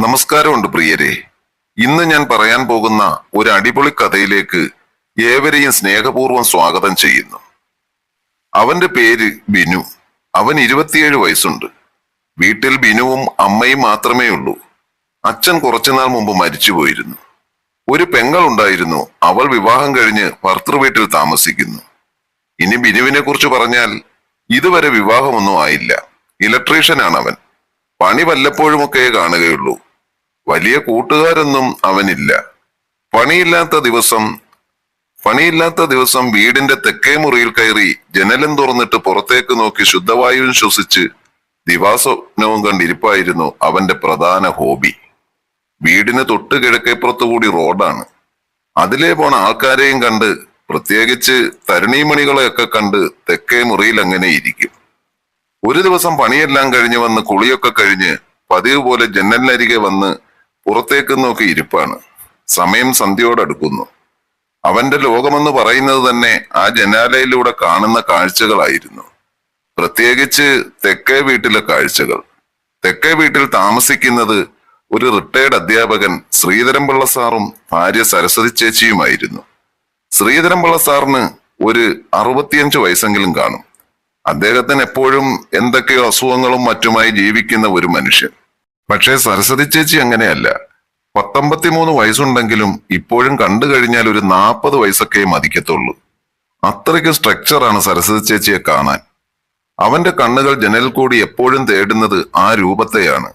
നമസ്കാരമുണ്ട് പ്രിയരെ. ഇന്ന് ഞാൻ പറയാൻ പോകുന്ന ഒരു അടിപൊളി കഥയിലേക്ക് ഏവരെയും സ്നേഹപൂർവം സ്വാഗതം ചെയ്യുന്നു. അവന്റെ പേര് ബിനു. അവൻ ഇരുപത്തിയേഴ് വയസ്സുണ്ട്. വീട്ടിൽ ബിനുവും അമ്മയും മാത്രമേ ഉള്ളൂ. അച്ഛൻ കുറച്ചുനാൾ മുമ്പ് മരിച്ചുപോയിരുന്നു. ഒരു പെങ്ങൾ ഉണ്ടായിരുന്നു. അവൾ വിവാഹം കഴിഞ്ഞ് ഭർത്തൃ വീട്ടിൽ താമസിക്കുന്നു. ഇനി ബിനുവിനെ കുറിച്ച് പറഞ്ഞാൽ ഇതുവരെ വിവാഹമൊന്നും ആയില്ല. ഇലക്ട്രീഷ്യനാണ് അവൻ പണി വല്ലപ്പോഴുമൊക്കെ കാണുകയുള്ളൂ. വലിയ കൂട്ടുകാരൊന്നും അവനില്ല. പണിയില്ലാത്ത ദിവസം പണിയില്ലാത്ത ദിവസം വീടിന്റെ തെക്കേ മുറിയിൽ കയറി ജനലും തുറന്നിട്ട് പുറത്തേക്ക് നോക്കി ശുദ്ധവായുവും ശ്വസിച്ച് ദിവാസ്വപ്നവും കണ്ടിരിപ്പായിരുന്നു അവന്റെ പ്രധാന ഹോബി. വീടിന് തൊട്ട് കിഴക്കേപ്പുറത്തുകൂടി റോഡാണ്. അതിലേ പോണ ആൾക്കാരെയും കണ്ട് പ്രത്യേകിച്ച് തരുണീമണികളെയൊക്കെ കണ്ട് തെക്കേ മുറിയിൽ അങ്ങനെ ഇരിക്കും. ഒരു ദിവസം പണിയെല്ലാം കഴിഞ്ഞു വന്ന് കുളിയൊക്കെ കഴിഞ്ഞ് പതിവ് പോലെ ജനലിനരികെ വന്ന് പുറത്തേക്ക് നോക്കി ഇരിപ്പാണ്. സമയം സന്ധ്യയോടടുക്കുന്നു. അവന്റെ ലോകമെന്ന് പറയുന്നത് തന്നെ ആ ജനാലയിലൂടെ കാണുന്ന കാഴ്ചകളായിരുന്നു. പ്രത്യേകിച്ച് തെക്കേ വീട്ടിലെ കാഴ്ചകൾ. തെക്കേ വീട്ടിൽ താമസിക്കുന്നത് ഒരു റിട്ടയർഡ് അധ്യാപകൻ ശ്രീധരൻപിള്ള സാറും ഭാര്യ സരസ്വതി ചേച്ചിയുമായിരുന്നു. ശ്രീധരൻപിള്ള സാറിന് ഒരു അറുപത്തിയഞ്ച് വയസ്സെങ്കിലും കാണും. അദ്ദേഹത്തിന് എപ്പോഴും എന്തൊക്കെയോ അസുഖങ്ങളും മറ്റുമായി ജീവിക്കുന്ന ഒരു മനുഷ്യൻ. പക്ഷേ സരസ്വതി ചേച്ചി അങ്ങനെയല്ല. പത്തൊമ്പത്തിമൂന്ന് വയസ്സുണ്ടെങ്കിലും ഇപ്പോഴും കണ്ടു കഴിഞ്ഞാൽ ഒരു നാൽപ്പത് വയസ്സൊക്കെ മതിക്കത്തുള്ളൂ. അത്രയ്ക്ക് സ്ട്രക്ചറാണ് സരസ്വതി ചേച്ചിയെ കാണാൻ. അവന്റെ കണ്ണുകൾ ജനൽ കൂടി എപ്പോഴും തേടുന്നത് ആ രൂപത്തെയാണ്.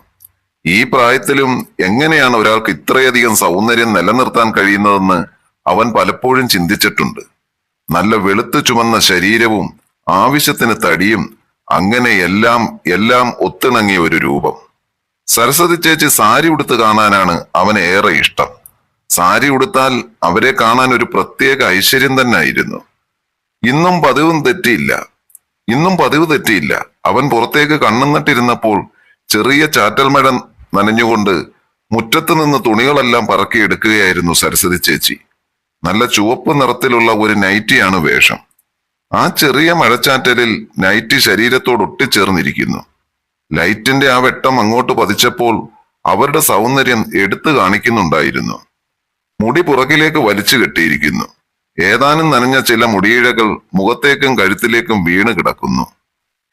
ഈ പ്രായത്തിലും എങ്ങനെയാണ് ഒരാൾക്ക് ഇത്രയധികം സൗന്ദര്യം നിലനിർത്താൻ കഴിയുന്നതെന്ന് അവൻ പലപ്പോഴും ചിന്തിച്ചിട്ടുണ്ട്. നല്ല വെളുത്തു ചുമന്ന ശരീരവും ആവശ്യത്തിന് തടിയും അങ്ങനെ എല്ലാം എല്ലാം ഒത്തിണങ്ങിയ ഒരു രൂപം. സരസ്വതി ചേച്ചി സാരി ഉടുത്ത് കാണാനാണ് അവന് ഏറെ ഇഷ്ടം. സാരി ഉടുത്താൽ അവരെ കാണാൻ ഒരു പ്രത്യേക ഐശ്വര്യം തന്നെ ആയിരുന്നു ഇന്നും പതിവും തെറ്റിയില്ല. ഇന്നും പതിവ് തെറ്റിയില്ല. അവൻ പുറത്തേക്ക് കണ്ണുന്നിട്ടിരുന്നപ്പോൾ ചെറിയ ചാറ്റൽ മഴ നനഞ്ഞുകൊണ്ട് മുറ്റത്ത് നിന്ന് തുണികളെല്ലാം പറക്കിയെടുക്കുകയായിരുന്നു സരസ്വതി ചേച്ചി. നല്ല ചുവപ്പ് നിറത്തിലുള്ള ഒരു നൈറ്റിയാണ് വേഷം. ആ ചെറിയ മഴച്ചാറ്റലിൽ നൈറ്റി ശരീരത്തോട് ഒട്ടിച്ചേർന്നിരിക്കുന്നു ലൈറ്റിന്റെ ആ വെട്ടം അങ്ങോട്ട് പതിച്ചപ്പോൾ അവരുടെ സൗന്ദര്യം എടുത്തു കാണിക്കുന്നുണ്ടായിരുന്നു. മുടി പുറകിലേക്ക് വലിച്ചു കെട്ടിയിരിക്കുന്നു. ഏതാനും നനഞ്ഞ ചില മുടിയിഴകൾ മുഖത്തേക്കും കഴുത്തിലേക്കും വീണ് കിടക്കുന്നു.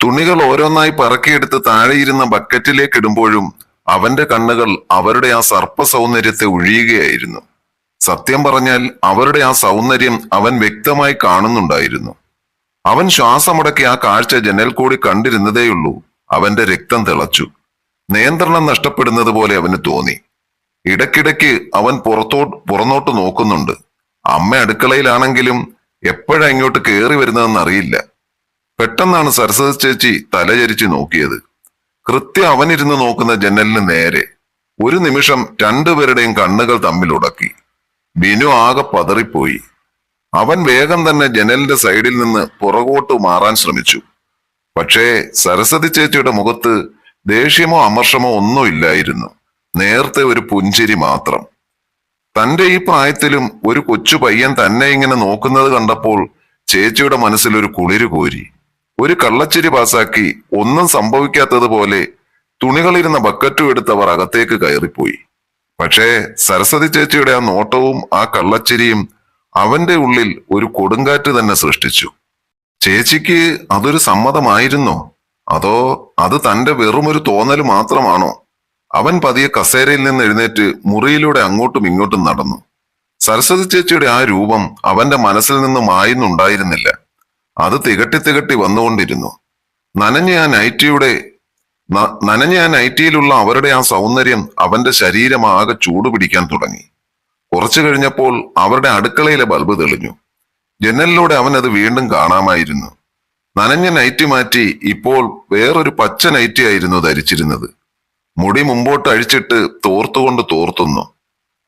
തുണികൾ ഓരോന്നായി പറക്കിയെടുത്ത് താഴെയിരുന്ന ബക്കറ്റിലേക്ക് ഇടുമ്പോഴും അവന്റെ കണ്ണുകൾ അവരുടെ ആ സർപ്പ സൗന്ദര്യത്തെ ഒഴിയുകയായിരുന്നു. സത്യം പറഞ്ഞാൽ അവരുടെ ആ സൗന്ദര്യം അവൻ വ്യക്തമായി കാണുന്നുണ്ടായിരുന്നു. അവൻ ശ്വാസമടക്കി ആ കാഴ്ച ജനൽ കൂടി കണ്ടിരുന്നതേയുള്ളൂ. അവന്റെ രക്തം തിളച്ചു. നിയന്ത്രണം നഷ്ടപ്പെടുന്നത് പോലെ അവന് തോന്നി. ഇടയ്ക്കിടയ്ക്ക് അവൻ പുറത്തോ പുറന്നോട്ട് നോക്കുന്നുണ്ട്. അമ്മ അടുക്കളയിലാണെങ്കിലും എപ്പോഴാ ഇങ്ങോട്ട് കയറി വരുന്നതെന്ന് അറിയില്ല. പെട്ടെന്നാണ് സരസ്വതി ചേച്ചി തലചരിച്ച് നോക്കിയത്. കൃത്യം അവനിരുന്ന് നോക്കുന്ന ജനലിന് നേരെ ഒരു നിമിഷം രണ്ടുപേരുടെയും കണ്ണുകൾ തമ്മിൽ ഉടക്കി. ബിനു ആകെ പതറിപ്പോയി. അവൻ വേഗം തന്നെ ജനലിന്റെ സൈഡിൽ നിന്ന് പുറകോട്ട് മാറാൻ ശ്രമിച്ചു. പക്ഷേ സരസ്വതി ചേച്ചിയുടെ മുഖത്ത് ദേഷ്യമോ അമർഷമോ ഒന്നും ഇല്ലായിരുന്നു. നേരത്തെ ഒരു പുഞ്ചിരി മാത്രം. തന്റെ ഈ പ്രായത്തിലും ഒരു കൊച്ചു പയ്യൻ തന്നെ ഇങ്ങനെ നോക്കുന്നത് കണ്ടപ്പോൾ ചേച്ചിയുടെ മനസ്സിൽ ഒരു കുളിര് കോരി. ഒരു കള്ളച്ചിരി പാസാക്കി ഒന്നും സംഭവിക്കാത്തതുപോലെ തുണികളിരുന്ന ബക്കറ്റും എടുത്തവർ അകത്തേക്ക് കയറിപ്പോയി. പക്ഷേ സരസ്വതി ചേച്ചിയുടെ ആ നോട്ടവും ആ കള്ളച്ചിരിയും അവന്റെ ഉള്ളിൽ ഒരു കൊടുങ്കാറ്റ് തന്നെ സൃഷ്ടിച്ചു. ചേച്ചിക്ക് അതൊരു സമ്മതമായിരുന്നോ? അതോ അത് തന്റെ വെറുമൊരു തോന്നൽ മാത്രമാണോ? അവൻ പതിയെ കസേരയിൽ നിന്ന് എഴുന്നേറ്റ് മുറിയിലൂടെ അങ്ങോട്ടും ഇങ്ങോട്ടും നടന്നു. സരസ്വതി ചേച്ചിയുടെ ആ രൂപം അവന്റെ മനസ്സിൽ നിന്ന് മായുന്നുണ്ടായിരുന്നില്ല. അത് തികട്ടി തികട്ടി വന്നുകൊണ്ടിരുന്നു. നനഞ്ഞ ആ നൈറ്റിയുടെ നനഞ്ഞ ആ നൈറ്റിയിലുള്ള അവരുടെ ആ സൗന്ദര്യം അവന്റെ ശരീരമാകെ ചൂടുപിടിക്കാൻ തുടങ്ങി. കുറച്ചു കഴിഞ്ഞപ്പോൾ അവരുടെ അടുക്കളയിലെ ബൾബ് തെളിഞ്ഞു. ജനലിലൂടെ അവൻ അത് വീണ്ടും കാണാമായിരുന്നു. നനഞ്ഞ നൈറ്റി മാറ്റി ഇപ്പോൾ വേറൊരു പച്ച നൈറ്റി ആയിരുന്നു ധരിച്ചിരുന്നത്. മുടി മുമ്പോട്ട് അഴിച്ചിട്ട് തോർത്തുകൊണ്ട് തോർത്തുന്നു.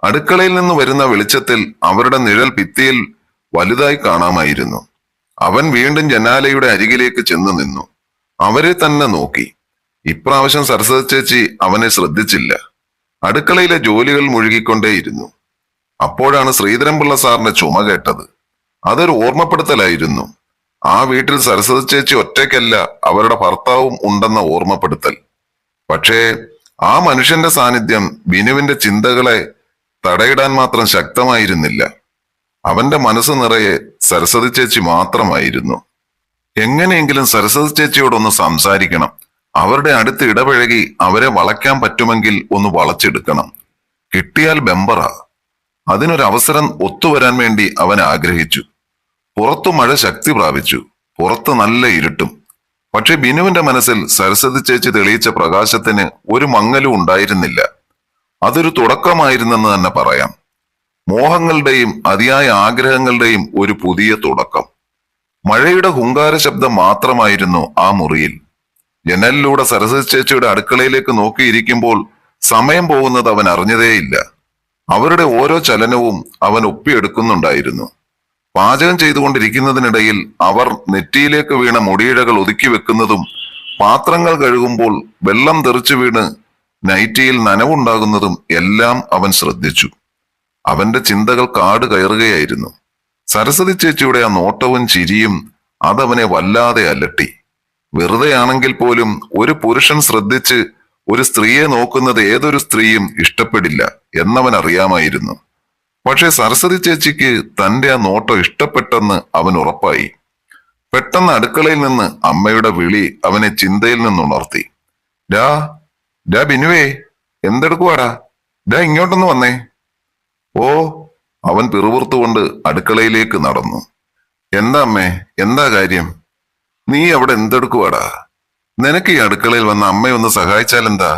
അടുക്കളയിൽ നിന്ന് വരുന്ന വെളിച്ചത്തിൽ അവരുടെ നിഴൽ ഭിത്തിയിൽ വലുതായി കാണാമായിരുന്നു. അവൻ വീണ്ടും ജനാലയുടെ അരികിലേക്ക് ചെന്നു നിന്നു. അവരെ തന്നെ നോക്കി. ഇപ്രാവശ്യം സരസ്വതി ചേച്ചി അവനെ ശ്രദ്ധിച്ചില്ല. അടുക്കളയിലെ ജോലികൾ മുഴുകിക്കൊണ്ടേയിരുന്നു. അപ്പോഴാണ് ശ്രീധരൻപിള്ള സാറിന്റെ ചുമ കേട്ടത്. അതൊരു ഓർമ്മപ്പെടുത്തലായിരുന്നു. ആ വീട്ടിൽ സരസ്വതി ചേച്ചി ഒറ്റയ്ക്കല്ല അവരുടെ ഭർത്താവും ഉണ്ടെന്ന ഓർമ്മപ്പെടുത്തൽ. പക്ഷേ ആ മനുഷ്യന്റെ സാന്നിധ്യം ബിനുവിന്റെ ചിന്തകളെ തടയിടാൻ മാത്രം ശക്തമായിരുന്നില്ല. അവന്റെ മനസ്സ് നിറയെ സരസ്വതി ചേച്ചി മാത്രമായിരുന്നു. എങ്ങനെയെങ്കിലും സരസ്വതി ചേച്ചിയോടൊന്ന് സംസാരിക്കണം. അവരുടെ അടുത്ത് ഇടപഴകി അവരെ വളയ്ക്കാൻ പറ്റുമെങ്കിൽ ഒന്ന് വളച്ചെടുക്കണം. കിട്ടിയാൽ ബെമ്പറ. അതിനൊരവസരം ഒത്തുവരാൻ വേണ്ടി അവൻ ആഗ്രഹിച്ചു. പുറത്തു മഴ ശക്തി പ്രാപിച്ചു. പുറത്ത് നല്ല ഇരുട്ടും. പക്ഷെ ബിനുവിന്റെ മനസ്സിൽ സരസ്വതി ചേച്ചി തെളിയിച്ച പ്രകാശത്തിന് ഒരു മങ്ങലും ഉണ്ടായിരുന്നില്ല. അതൊരു തുടക്കമായിരുന്നെന്ന് തന്നെ പറയാം. മോഹങ്ങളുടെയും അതിയായ ആഗ്രഹങ്ങളുടെയും ഒരു പുതിയ തുടക്കം. മഴയുടെ ഹുങ്കാര ശബ്ദം മാത്രമായിരുന്നു ആ മുറിയിൽ. ജനലിലൂടെ സരസ്വതി ചേച്ചിയുടെ അടുക്കളയിലേക്ക് നോക്കിയിരിക്കുമ്പോൾ സമയം പോകുന്നത് അവൻ അറിഞ്ഞതേയില്ല. അവരുടെ ഓരോ ചലനവും അവൻ ഒപ്പിയെടുക്കുന്നുണ്ടായിരുന്നു. പാചകം ചെയ്തുകൊണ്ടിരിക്കുന്നതിനിടയിൽ അവർ നെറ്റിയിലേക്ക് വീണ മുടിയിഴകൾ ഒതുക്കി വെക്കുന്നതും പാത്രങ്ങൾ കഴുകുമ്പോൾ വെള്ളം തെറിച്ചു വീണ് നൈറ്റിയിൽ നനവുണ്ടാകുന്നതും എല്ലാം അവൻ ശ്രദ്ധിച്ചു. അവന്റെ ചിന്തകൾ കാട് കയറുകയായിരുന്നു. സരസ്വതി ചേച്ചിയുടെ ആ നോട്ടവും ചിരിയും അതവനെ വല്ലാതെ അലട്ടി. വെറുതെയാണെങ്കിൽ പോലും ഒരു പുരുഷൻ ശ്രദ്ധിച്ച് ഒരു സ്ത്രീയെ നോക്കുന്നത് ഏതൊരു സ്ത്രീയും ഇഷ്ടപ്പെടില്ല എന്നവൻ അറിയാമായിരുന്നു പക്ഷെ സരസ്വതി ചേച്ചിക്ക് തന്റെ ആ നോട്ടം ഇഷ്ടപ്പെട്ടെന്ന് അവൻ ഉറപ്പായി. പെട്ടെന്ന് അടുക്കളയിൽ നിന്ന് അമ്മയുടെ വിളി അവനെ ചിന്തയിൽ നിന്നുണർത്തി. ഡാ ഡാ ബിനുവേ എന്തെടുക്കുവാടാ? ഡാ ഇങ്ങോട്ടൊന്ന് വന്നേ. ഓ അവൻ പിറുപുറത്തുകൊണ്ട് അടുക്കളയിലേക്ക് നടന്നു. എന്താ അമ്മേ എന്താ കാര്യം? നീ അവിടെ എന്തെടുക്കുവാടാ? നിനക്ക് ഈ അടുക്കളയിൽ വന്ന അമ്മയൊന്ന് സഹായിച്ചാൽ എന്താ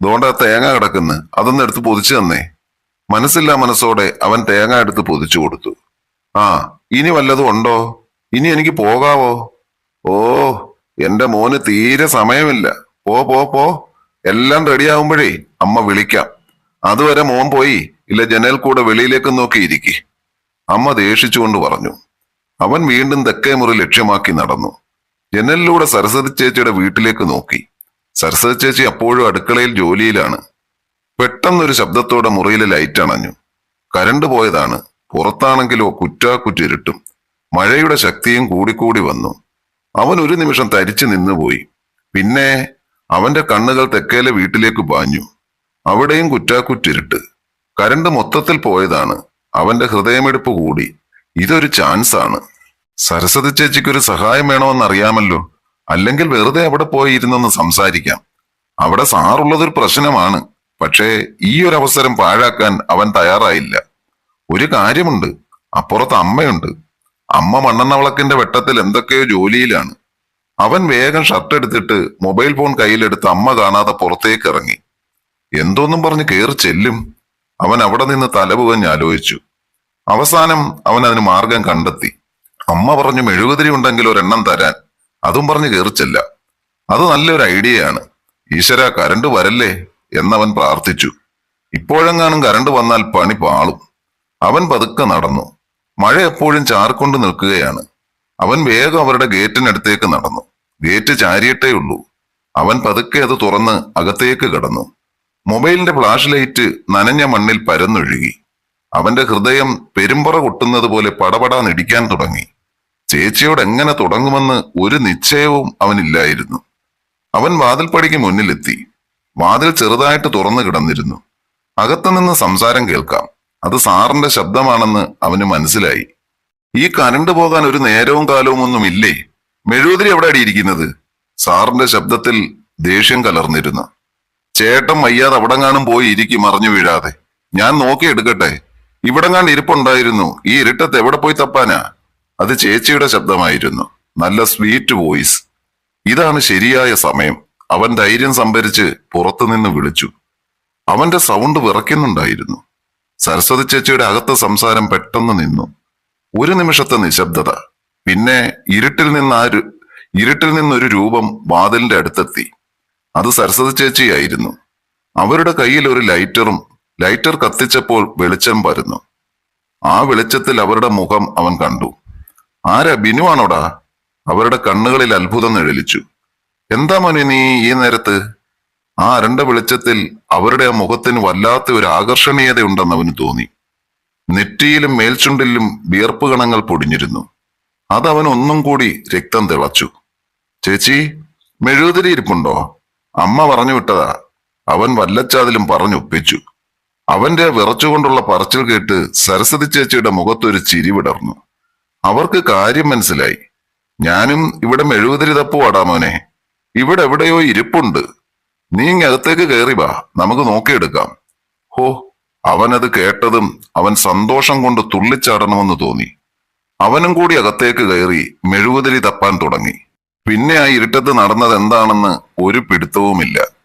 ദോണ്ട തേങ്ങ കിടക്കുന്നു അതൊന്ന് എടുത്ത് പൊതിച്ചു തന്നേ. മനസ്സില്ലാ മനസ്സോടെ അവൻ തേങ്ങ എടുത്ത് പൊതിച്ചു കൊടുത്തു. ആ ഇനി വല്ലതും ഉണ്ടോ? ഇനി എനിക്ക് പോകാവോ? ഓ എന്റെ മോന് തീരെ സമയമില്ല. പോ പോ പോ. എല്ലാം റെഡിയാവുമ്പോഴേ അമ്മ വിളിക്കാം. അതുവരെ മോൻ പോയി. ഇല്ല ജനൽ കൂടെ വെളിയിലേക്ക് നോക്കി ഇരിക്കി. അമ്മ ദേഷിച്ചുകൊണ്ട് പറഞ്ഞു. അവൻ വീണ്ടും തെക്കേ മുറി ലക്ഷ്യമാക്കി നടന്നു. ജനലിലൂടെ സരസ്വതി ചേച്ചിയുടെ വീട്ടിലേക്ക് നോക്കി. സരസ്വതി ചേച്ചി അപ്പോഴും അടുക്കളയിൽ ജോലിയിലാണ്. പെട്ടെന്നൊരു ശബ്ദത്തോടെ മുറിയിലെ ലൈറ്റ് അണഞ്ഞു. കരണ്ട് പോയതാണ്. പുറത്താണെങ്കിലോ കുറ്റാക്കുറ്റിരുട്ടും മഴയുടെ ശക്തിയും കൂടിക്കൂടി വന്നു. അവൻ ഒരു നിമിഷം തരിച്ചു നിന്നുപോയി. പിന്നെ അവന്റെ കണ്ണുകൾ തെക്കേലെ വീട്ടിലേക്ക് പാഞ്ഞു. അവിടെയും കുറ്റാക്കുറ്റിരുട്ട് കരണ്ട് മൊത്തത്തിൽ പോയതാണ്. അവന്റെ ഹൃദയമെടുപ്പ് കൂടി. ഇതൊരു ചാൻസ് ആണ്. സരസ്വതി ചേച്ചിക്കൊരു സഹായം വേണമെന്നറിയാമല്ലോ അല്ലെങ്കിൽ വെറുതെ അവിടെ പോയി ഇരുന്നെന്ന് സംസാരിക്കാം. അവിടെ സാറുള്ളതൊരു പ്രശ്നമാണ്. പക്ഷേ ഈ ഒരു അവസരം പാഴാക്കാൻ അവൻ തയ്യാറായില്ല. ഒരു കാര്യമുണ്ട് അപ്പുറത്ത് അമ്മയുണ്ട്. അമ്മ മണ്ണെണ്ണവളക്കിന്റെ വെട്ടത്തിൽ എന്തൊക്കെയോ ജോലിയിലാണ്. അവൻ വേഗം ഷർട്ട് എടുത്തിട്ട് മൊബൈൽ ഫോൺ കയ്യിലെടുത്ത് അമ്മ കാണാതെ പുറത്തേക്ക് ഇറങ്ങി എന്തോന്നും പറഞ്ഞ് കയറി ചെല്ലും. അവൻ അവിടെ നിന്ന് തലപുകഞ്ഞ് ആലോചിച്ചു അവസാനം അവൻ അതിന് മാർഗം കണ്ടെത്തി. അമ്മ പറഞ്ഞു മെഴുകുതിരി ഉണ്ടെങ്കിൽ ഒരെണ്ണം തരാൻ. അതും പറഞ്ഞ് കയറിച്ചല്ല അത് നല്ലൊരു ഐഡിയയാണ്. ഈശ്വര കരണ്ട് വരല്ലേ? എന്നവൻ പ്രാർത്ഥിച്ചു. ഇപ്പോഴെങ്ങാനും കരണ്ട് വന്നാൽ പണി പാളും. അവൻ പതുക്കെ നടന്നു. മഴ എപ്പോഴും ചാർക്കൊണ്ട് നിൽക്കുകയാണ്. അവൻ വേഗം അവരുടെ ഗേറ്റിനടുത്തേക്ക് നടന്നു. ഗേറ്റ് ചാരിയിട്ടേ ഉള്ളൂ. അവൻ പതുക്കെ അത് തുറന്ന് അകത്തേക്ക് കടന്നു. മൊബൈലിന്റെ ഫ്ലാഷ് ലൈറ്റ് നനഞ്ഞ മണ്ണിൽ പരന്നൊഴുകി. അവന്റെ ഹൃദയം പെരുമ്പറ കൊട്ടുന്നത് പോലെ പടപടാ നിടിക്കാൻ തുടങ്ങി. ചേച്ചിയോട് എങ്ങനെ തുടങ്ങുമെന്ന് ഒരു നിശ്ചയവും അവനില്ലായിരുന്നു. അവൻ വാതിൽപ്പടിക്ക് മുന്നിലെത്തി. വാതിൽ ചെറുതായിട്ട് തുറന്നു കിടന്നിരുന്നു. അകത്തുനിന്ന് സംസാരം കേൾക്കാം. അത് സാറിന്റെ ശബ്ദമാണെന്ന് അവന് മനസ്സിലായി. ഈ കരണ്ട് പോകാൻ ഒരു നേരവും കാലവും ഒന്നും ഇല്ലേ? മെഴുകുതിരി എവിടെ അടിയിരിക്കുന്നത് സാറിന്റെ ശബ്ദത്തിൽ ദേഷ്യം കലർന്നിരുന്നു. ചേട്ടൻ വയ്യാതെ അവിടെങ്ങാനും പോയി ഇരിക്കും മറിഞ്ഞു വീഴാതെ. ഞാൻ നോക്കിയെടുക്കട്ടെ ഇവിടെങ്ങാണ്ട് ഇരിപ്പുണ്ടായിരുന്നു. ഈ ഇരുട്ടത്ത് എവിടെ പോയി തപ്പാനാ? അത് ചേച്ചിയുടെ ശബ്ദമായിരുന്നു. നല്ല സ്വീറ്റ് വോയിസ്. ഇതാണ് ശരിയായ സമയം. അവൻ ധൈര്യം സംഭരിച്ച് പുറത്തുനിന്ന് വിളിച്ചു. അവന്റെ സൗണ്ട് വിറയ്ക്കുന്നുണ്ടായിരുന്നു. സരസ്വതി ചേച്ചിയുടെ അകത്ത് സംസാരം പെട്ടെന്ന് നിന്നു. ഒരു നിമിഷത്തെ നിശബ്ദത. പിന്നെ ഇരുട്ടിൽ നിന്ന് ആ ഇരുട്ടിൽ നിന്നൊരു രൂപം വാതിലിന്റെ അടുത്തെത്തി. അത് സരസ്വതി ചേച്ചിയായിരുന്നു. അവരുടെ കയ്യിൽ ഒരു ലൈറ്ററും ലൈറ്റർ കത്തിച്ചപ്പോൾ വെളിച്ചം പരന്നു. ആ വെളിച്ചത്തിൽ അവരുടെ മുഖം അവൻ കണ്ടു. ആരാ? ബിനുവാണോടാ? അവരുടെ കണ്ണുകളിൽ അത്ഭുതം നിഴലിച്ചു. എന്താ മോനെ നീ ഈ നേരത്ത്? ആ അരണ്ട വെളിച്ചത്തിൽ അവരുടെ ആ മുഖത്തിന് വല്ലാത്ത ഒരു ആകർഷണീയത ഉണ്ടെന്ന് അവന് തോന്നി. നെറ്റിയിലും മേൽച്ചുണ്ടിലും വിയർപ്പ് കണങ്ങൾ പൊടിഞ്ഞിരുന്നു. അതവൻ ഒന്നും കൂടി രക്തം തിളച്ചു. ചേച്ചി മെഴുകുതിരി ഇരിപ്പുണ്ടോ? അമ്മ പറഞ്ഞു വിട്ടതാ. അവൻ വല്ലച്ചാതിലും പറഞ്ഞൊപ്പിച്ചു അവന്റെ വിറച്ചുകൊണ്ടുള്ള പറച്ചിൽ കേട്ട് സരസ്വതി ചേച്ചിയുടെ മുഖത്തൊരു ചിരി വിടർന്നു. അവർക്ക് കാര്യം മനസ്സിലായി. ഞാനും ഇവിടെ മെഴുകുതിരി തപ്പുവാടാ മോനെ. ഇവിടെ എവിടെയോ ഇരിപ്പുണ്ട്. നീ ഇങ്ങകത്തേക്ക് കയറി വാ. നമുക്ക് നോക്കിയെടുക്കാം. ഹോ അവനത് കേട്ടതും അവൻ സന്തോഷം കൊണ്ട് തുള്ളിച്ചാടണമെന്ന് തോന്നി. അവനും കൂടി അകത്തേക്ക് കയറി മെഴുകുതിരി തപ്പാൻ തുടങ്ങി. പിന്നെ ആ ഇരുട്ടത്ത് നടന്നത് എന്താണെന്ന് ഒരു പിടുത്തവുമില്ല.